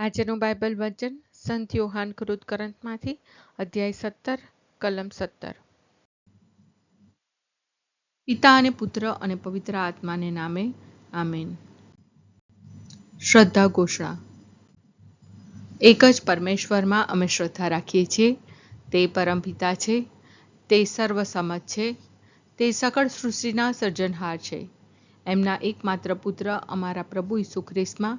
આજનું બાઇબલ વચન, સંત યોહાન કૃત અધ્યાય સત્તર, કલમ સત્તર. પિતા અને પુત્ર અને પવિત્ર આત્માને નામે, આમેન. શ્રદ્ધા ઘોષણા. એક જ પરમેશ્વરમાં અમે શ્રદ્ધા રાખીએ છીએ. તે પરમપિતા છે. તે સર્વસમજ છે. તે સકળ સૃષ્ટિના સર્જનહાર છે. એમના એકમાત્ર પુત્ર અમારા પ્રભુ ઈસુ ખ્રિસ્તમાં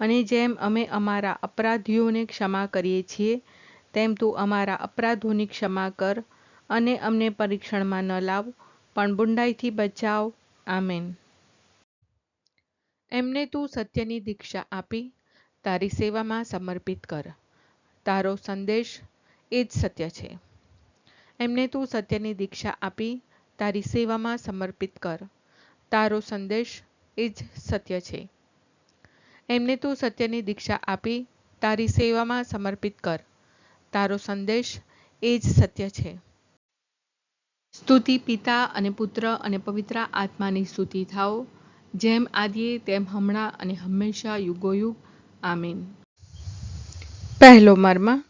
અને જેમ અમે અમારા અપરાધીઓને ક્ષમા કરીએ છીએ, તેમ તું અમારા અપરાધોની ક્ષમા કર અને અમને પરીક્ષણમાં ન લાવ, પણ બુંડાઈથી બચાવ. આમેન. એમને તું સત્યની દીક્ષા આપી, તારી સેવામાં સમર્પિત કર. તારો સંદેશ એ જ સત્ય છે. એમને તું સત્યની દીક્ષા આપી, તારી સેવામાં સમર્પિત કર. તારો સંદેશ એ જ સત્ય છે. એમને તું સત્યની દીક્ષા આપી, તારી સેવામાં સમર્પિત કર. તારો સંદેશ એ જ સત્ય છે. સ્તુતિ પિતા અને પુત્ર અને પવિત્ર આત્માની સ્તુતિ થાઓ, જેમ આદિએ તેમ હમણાં અને હંમેશા યુગોયુગ. આમીન. પહેલો મર્મ.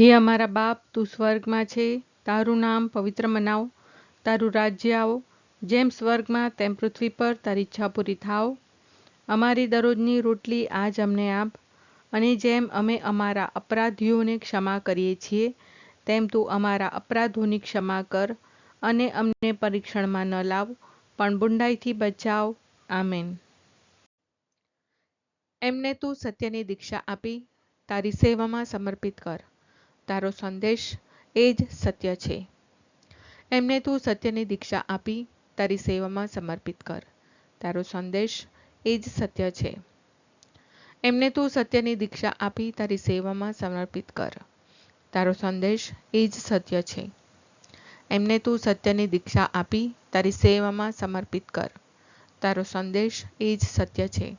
હે અમારા બાપ, તું સ્વર્ગમાં છે. તારું નામ પવિત્ર મનાવ. તારું રાજ્ય આવો. જેમ સ્વર્ગમાં તેમ પૃથ્વી પર તારી ઈચ્છા પૂરી થાવ અમારી દરરોજની રોટલી આજ અમને આપ. અને જેમ અમે અમારા અપરાધીઓને ક્ષમા કરીએ છીએ, તેમ તું અમારા અપરાધોની ક્ષમા કર અને અમને પરીક્ષણમાં ન લાવ, પણ બુંડાઈથી બચાવ. આમેન. એમને તું સત્યની દીક્ષા આપી, તારી સેવામાં સમર્પિત કર. તારો સંદેશ એ જ સત્ય છે. એમને તું સત્યની દીક્ષા આપી તારી સેવામાં સમર્પિત કર. તારો સંદેશ એ જ સત્ય છે. એમને તું સત્યની દીક્ષા આપી તારી સેવામાં સમર્પિત કર. તારો સંદેશ એ જ સત્ય છે. એમને તું સત્યની દીક્ષા આપી તારી સેવામાં સમર્પિત કર. તારો સંદેશ એ જ સત્ય છે.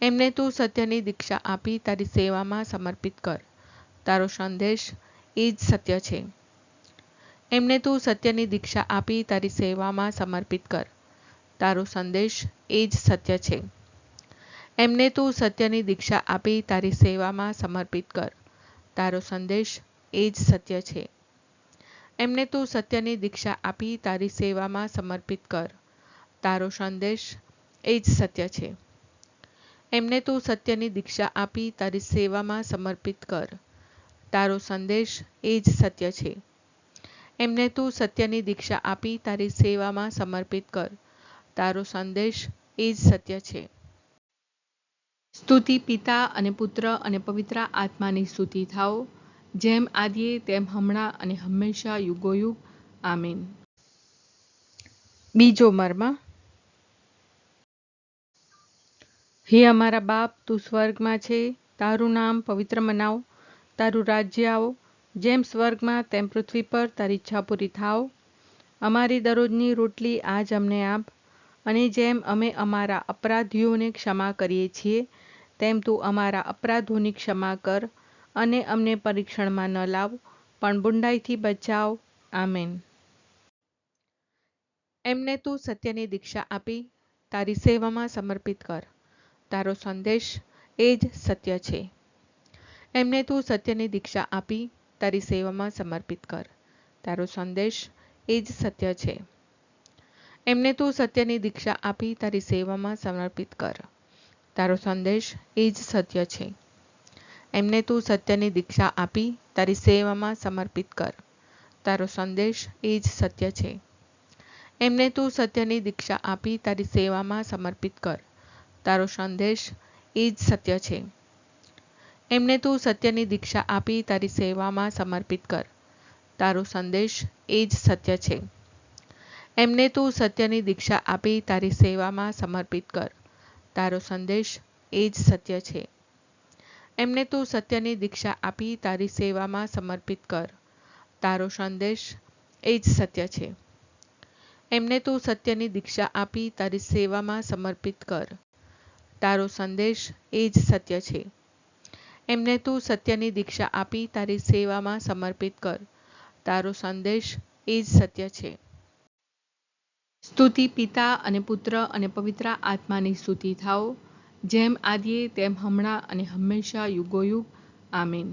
એમને તું સત્યની દીક્ષા આપી તારી સેવામાં સમર્પિત કર. તારો સંદેશ એ જ સત્ય છે. એમને તું સત્યની દીક્ષા આપી, તારી સેવામાં સમર્પિત કર. તારો સંદેશ એ જ સત્ય છે. એમને તું સત્યની દીક્ષા આપી, તારી સેવામાં સમર્પિત કર. તારો સંદેશ એ જ સત્ય છે. એમને તું સત્યની દીક્ષા આપી, તારી સેવામાં સમર્પિત કર. તારો સંદેશ એ જ સત્ય છે. એમને તું સત્યની દીક્ષા આપી, તારી સેવામાં સમર્પિત કર. તારો સંદેશ એ જ સત્ય છે. એમને તું સત્યની દીક્ષા આપી, તારી સેવામાં સમર્પિત કર. તારો સંદેશ એ જ સત્ય છે. સ્તુતિ પિતા અને પુત્ર અને પવિત્ર આત્માની સ્તુતિ થાઓ. જેમ આદિએ, તેમ હમણાં અને હંમેશા યુગોયુગ. આમીન. બીજો મર્મ. હે અમારા બાપ, તું સ્વર્ગમાં છે. તારું નામ પવિત્ર મનાવ. તારું રાજ્ય આવો. જેમ સ્વર્ગમાં તેમ પૃથ્વી પર તારી ઈચ્છા પૂરી થાવ અમારી દરરોજની રોટલી આજ અમને આપ. અને જેમ અમે અમારા અપરાધીઓને ક્ષમા કરીએ છીએ, તેમ તું અમારા અપરાધોની ક્ષમા કર અને અમને પરીક્ષણમાં ન લાવ, પણ બુંડાઈથી બચાવ. આમેન. એમને તું સત્યની દીક્ષા આપી, તારી સેવામાં સમર્પિત કર. તારો સંદેશ એ જ સત્ય છે. એમને તું સત્યની દીક્ષા આપી તારી સેવામાં સમર્પિત કર. તારો સંદેશ એ જ સત્ય છે. એમને તું સત્યની દીક્ષા આપી તારી સેવામાં સમર્પિત કર. તારો સંદેશ એ જ સત્ય છે. એમને તું સત્યની દીક્ષા આપી તારી સેવામાં સમર્પિત કર. તારો સંદેશ એ જ સત્ય છે. એમને તું સત્યની દીક્ષા આપી તારી સેવામાં સમર્પિત કર. તારો સંદેશ એ જ સત્ય છે. એમને તું સત્યની દીક્ષા આપી, તારી સેવામાં સમર્પિત કર. તારો સંદેશ એ જ સત્ય છે. એમને તું સત્યની દીક્ષા આપી, તારી સેવામાં સમર્પિત કર. તારો સંદેશ એ જ સત્ય છે. એમને તું સત્યની દીક્ષા આપી, તારી સેવામાં સમર્પિત કર. તારો સંદેશ એ જ સત્ય છે. એમને તું સત્યની દીક્ષા આપી, તારી સેવામાં સમર્પિત કર. તારો સંદેશ એ જ સત્ય છે. એમને તું સત્યની દીક્ષા આપી, તારી સેવામાં સમર્પિત કર. તારો સંદેશ એ જ સત્ય છે. સ્તુતિ પિતા અને પુત્ર અને પવિત્ર આત્માની સ્તુતિ થાઓ. જેમ આદિએ, તેમ હમણાં અને હંમેશા યુગોયુગ. આમીન.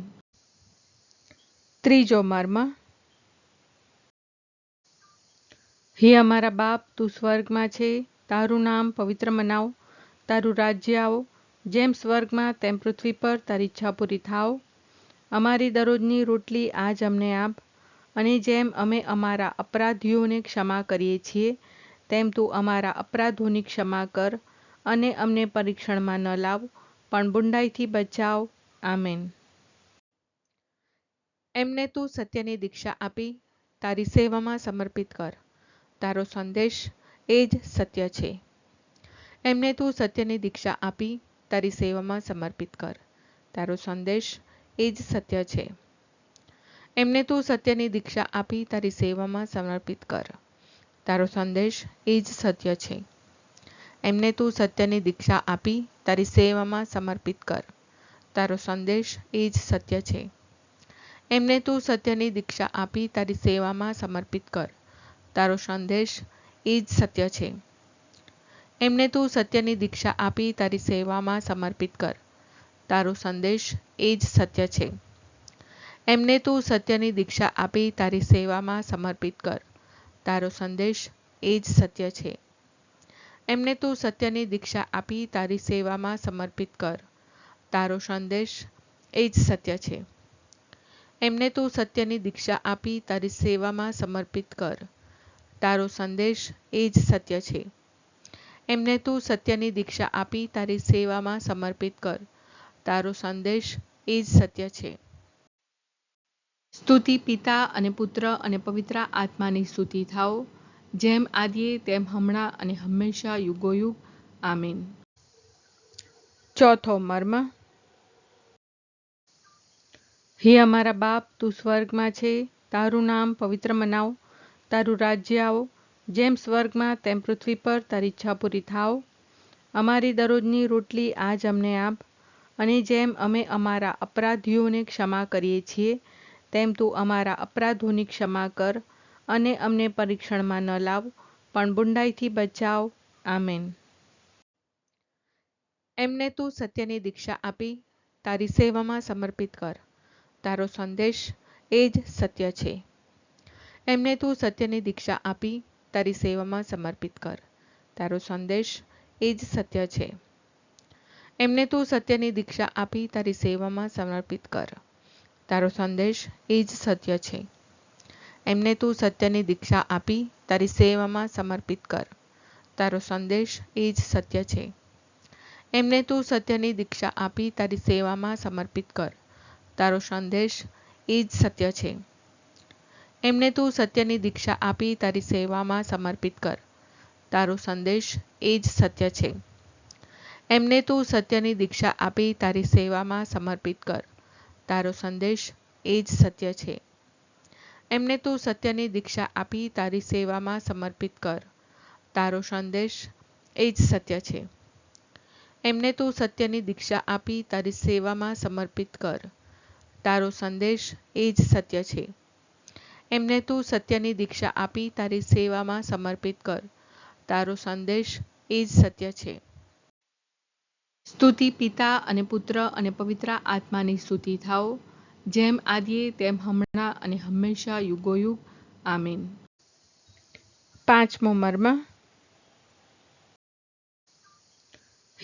ત્રીજો મર્મ. હે અમારા બાપ, તું સ્વર્ગમાં છે. તારું નામ પવિત્ર મનાવ. તારું રાજ્ય આવો. જેમ સ્વર્ગમાં તેમ પૃથ્વી પર તારી ઈચ્છા પૂરી થાવ અમારી દરરોજની રોટલી આજ અમને આપ. અને જેમ અમે અમારા અપરાધીઓને ક્ષમા કરીએ છીએ, તેમ તું અમારા અપરાધોની ક્ષમા કર અને અમને પરીક્ષણમાં ન લાવ, પણ બુંડાઈથી બચાવ. આમેન. એમને તું સત્યની દીક્ષા આપી, તારી સેવામાં સમર્પિત કર. તારો સંદેશ એ જ સત્ય છે. એમને તું સત્યની દીક્ષા આપી તારી સેવામાં સમર્પિત કર. તારો સંદેશ એ જ સત્ય છે. એમને તું સત્યની દીક્ષા આપી તારી સેવામાં સમર્પિત કર. તારો સંદેશ એ જ સત્ય છે. એમને તું સત્યની દીક્ષા આપી તારી સેવામાં સમર્પિત કર. તારો સંદેશ એ જ સત્ય છે. એમને તું સત્યની દીક્ષા આપી તારી સેવામાં સમર્પિત કર. તારો સંદેશ એ જ સત્ય છે. એમને તું સત્યની દીક્ષા આપી, તારી સેવામાં સમર્પિત કર. તારો સંદેશ એ જ સત્ય છે. એમને તું સત્યની દીક્ષા આપી, તારી સેવામાં સમર્પિત કર. તારો સંદેશ એ જ સત્ય છે. એમને તું સત્યની દીક્ષા આપી, તારી સેવામાં સમર્પિત કર. તારો સંદેશ એ જ સત્ય છે. એમને તું સત્યની દીક્ષા આપી, તારી સેવામાં સમર્પિત કર. તારો સંદેશ એ જ સત્ય છે. એમને તું સત્યની દીક્ષા આપી, તારી સેવામાં સમર્પિત કર. તારો સંદેશ એ જ સત્ય છે. સ્તુતિ પિતા અને પુત્ર અને પવિત્ર આત્માની સ્તુતિ થાઓ. જેમ આદિએ, તેમ હમણાં અને હંમેશા યુગોયુગ. આમીન. ચોથો મર્મ. હે અમારા બાપ, તું સ્વર્ગમાં છે. તારું નામ પવિત્ર મનાવ. તારું રાજ્ય આવો. જેમ સ્વર્ગમાં તેમ પૃથ્વી પર તારી ઈચ્છા પૂરી થાવ. અમારી દરરોજની રોટલી આજ અમને આપ. અને જેમ અમે અમારા અપરાધીઓને ક્ષમા કરીએ છીએ, તેમ તું અમારા અપરાધોની ક્ષમા કર અને અમને પરીક્ષણમાં ન લાવ, પણ બુંડાઈથી બચાવ. આમેન. એમને તું સત્યની દીક્ષા આપી, તારી સેવામાં સમર્પિત કર. તારો સંદેશ એ જ સત્ય છે. એમને તું સત્યની દીક્ષા આપી તારી સેવામાં સમર્પિત કર. તારો સંદેશ એ જ સત્ય છે. એમને તું સત્યની દીક્ષા આપી તારી સેવામાં સમર્પિત કર. તારો સંદેશ એ જ સત્ય છે. એમને તું સત્યની દીક્ષા આપી તારી સેવામાં સમર્પિત કર. તારો સંદેશ એ જ સત્ય છે. એમને તું સત્યની દીક્ષા આપી તારી સેવામાં સમર્પિત કર. તારો સંદેશ એ જ સત્ય છે. એમને તું સત્યની દીક્ષા આપી, તારી સેવામાં સમર્પિત કર. તારો સંદેશ એ જ સત્ય છે. એમને તું સત્યની દીક્ષા આપી, તારી સેવામાં સમર્પિત કર. તારો સંદેશ એ જ સત્ય છે. એમને તું સત્યની દીક્ષા આપી, તારી સેવામાં સમર્પિત કર. તારો સંદેશ એ જ સત્ય છે. એમને તું સત્યની દીક્ષા આપી, તારી સેવામાં સમર્પિત કર. તારો સંદેશ એ જ સત્ય છે. એમને તું સત્યની દીક્ષા આપી, તારી સેવામાં સમર્પિત કર. તારો સંદેશ એ જ સત્ય છે. સ્તુતિ પિતા અને પુત્ર અને પવિત્ર આત્માની સ્તુતિ થાઓ. જેમ આદિએ, તેમ હમણાં અને હંમેશા યુગોયુગ. આમીન. પાંચમો મર્મ.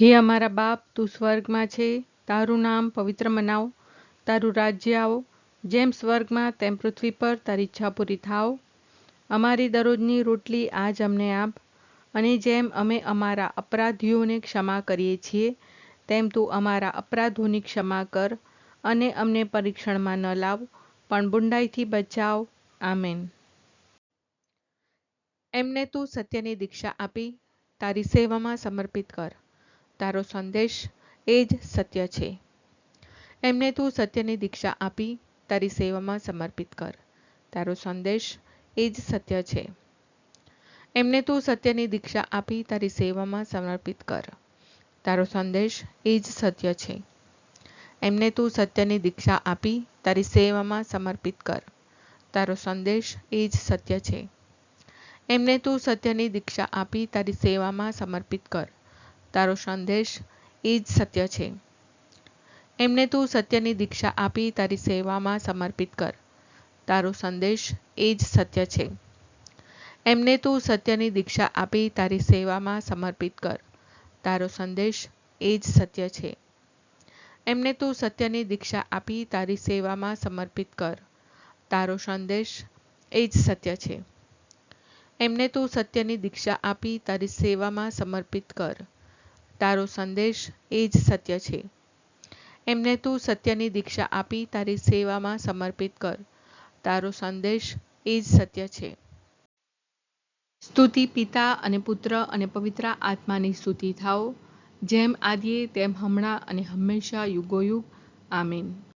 હે અમારા બાપ, તું સ્વર્ગમાં છે. તારું નામ પવિત્ર મનાવ. તારું રાજ્ય આવો. જેમ સ્વર્ગમાં તેમ પૃથ્વી પર તારી ઈચ્છા પૂરી થાવ અમારી દરરોજની રોટલી આજ અમને આપ. અને જેમ અમે અમારા અપરાધીઓને ક્ષમા કરીએ છીએ, તેમ તું અમારા અપરાધોની ક્ષમા કર અને અમને પરીક્ષણમાં ન લાવ, પણ બુંડાઈથી બચાવ. આમેન. એમને તું સત્યની દીક્ષા આપી, તારી સેવામાં સમર્પિત કર. તારો સંદેશ એ જ સત્ય છે. એમને તું સત્યની દીક્ષા આપી તારી સેવામાં સમર્પિત કર. તારો સંદેશ એ જ સત્ય છે. એમને તું સત્યની દીક્ષા આપી તારી સેવામાં સમર્પિત કર. તારો સંદેશ એ જ સત્ય છે. એમને તું સત્યની દીક્ષા આપી તારી સેવામાં સમર્પિત કર. તારો સંદેશ એ જ સત્ય છે. એમને તું સત્યની દીક્ષા આપી તારી સેવામાં સમર્પિત કર. તારો સંદેશ એ જ સત્ય છે. એમને તું સત્યની દીક્ષા આપી, તારી સેવામાં સમર્પિત કર. તારો સંદેશ એ જ સત્ય છે. એમને તું સત્યની દીક્ષા આપી, તારી સેવામાં સમર્પિત કર. તારો સંદેશ એ જ સત્ય છે. એમને તું સત્યની દીક્ષા આપી, તારી સેવામાં સમર્પિત કર. તારો સંદેશ એ જ સત્ય છે. એમને તું સત્યની દીક્ષા આપી, તારી સેવામાં સમર્પિત કર. તારો સંદેશ એ જ સત્ય છે. એમને તું સત્યની દીક્ષા આપી, તારી સેવામાં સમર્પિત કર. તારો સંદેશ એ જ સત્ય છે. સ્તુતિ પિતા અને પુત્ર અને પવિત્ર આત્માની સ્તુતિ થાઓ. જેમ આદિએ, તેમ હમણાં અને હંમેશા યુગોયુગ. આમીન.